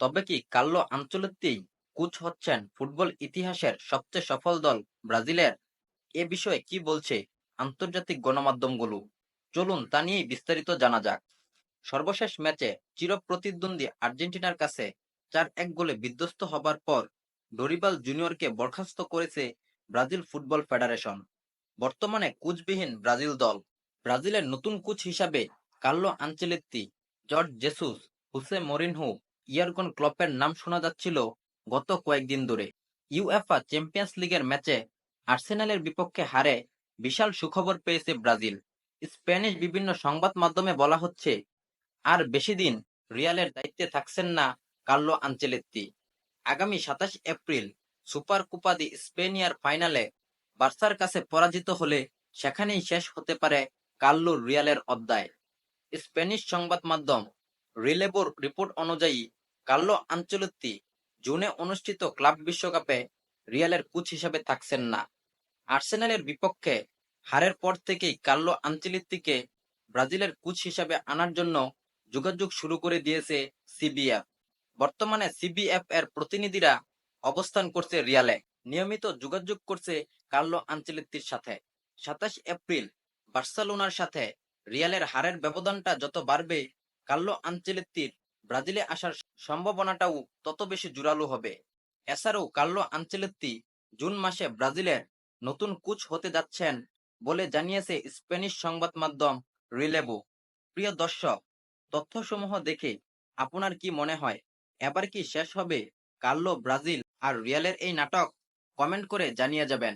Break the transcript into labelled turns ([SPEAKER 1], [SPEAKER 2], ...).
[SPEAKER 1] তবে কি কার্লো আনচেলত্তিই কোচ হচ্ছেন ফুটবল ইতিহাসের সবচেয়ে সফল দল ব্রাজিলের? এ বিষয়ে কি বলছে আন্তর্জাতিক গণমাধ্যমগুলো? চলুন তা নিয়েই বিস্তারিত জানা যাক। সর্বশেষ ম্যাচে চিরপ্রতিদ্বন্দ্বী আর্জেন্টিনার কাছে চার এক গোলে বিধ্বস্ত হবার পর ডরিবাল জুনিয়রকে বরখাস্ত করেছে ব্রাজিল ফুটবল ফেডারেশন। বর্তমানে কোচবিহীন ব্রাজিল দল। ব্রাজিলের নতুন কোচ হিসাবে Carlo Ancelotti Jorge Jesus, Jose Mourinho Jurgen ক্লপের নাম শোনা যাচ্ছিল গত কয়েকদিন ধরে। ইউএফা চ্যাম্পিয়ন্স লিগের ম্যাচে আর্সেনালের বিপক্ষে হারে বিশাল সুখবর পেয়েছে ব্রাজিল। স্প্যানিশ বিভিন্ন সংবাদ মাধ্যমে বলা হচ্ছে, আর বেশি দিন রিয়ালের দায়িত্বে থাকছেন না কার্লো আনচেলেত্তি আগামী সাতাশ এপ্রিল সুপার কুপা দি স্পেনিয়ার ফাইনালে বার্সার কাছে পরাজিত হলে সেখানেই শেষ হতে পারে কার্লো রিয়ালের অধ্যায়। স্প্যানিশ সংবাদ মাধ্যম রিলেবোর রিপোর্ট অনুযায়ী কার্লো আনচেলত্তি জুনে অনুষ্ঠিত ক্লাব বিশ্বকাপে রিয়ালের কোচ হিসেবে থাকছেন না। আর্সেনালের বিপক্ষে হারের পর থেকেই কার্লো আনচেলত্তিকে ব্রাজিলের কোচ হিসেবে আনার জন্য যোগাযোগ শুরু করে দিয়েছে সিবিএফ। বর্তমানে সিবিএফ এর প্রতিনিধিরা অবস্থান করছে রিয়ালে। নিয়মিত যোগাযোগ করছে কার্লো আনচেলত্তির সাথে। সাতাশ এপ্রিল বার্সেলোনার সাথে রিয়ালের হারের ব্যবধানটা যত বাড়বে, কার্লো আনচেলত্তির ব্রাজিলে আসার সম্ভাবনাটাও তত বেশি জোরালো হবে। এছাড়াও কার্লো আনচেলত্তি জুন মাসে ব্রাজিলের নতুন কোচ হতে যাচ্ছেন বলে জানিয়েছে স্প্যানিশ সংবাদ মাধ্যম রিলেবো। প্রিয় দর্শক, তথ্যসমূহ দেখে আপনার কি মনে হয়, এবার কি শেষ হবে কার্লো ব্রাজিল আর রিয়ালের এই নাটক? কমেন্ট করে জানিয়ে যাবেন।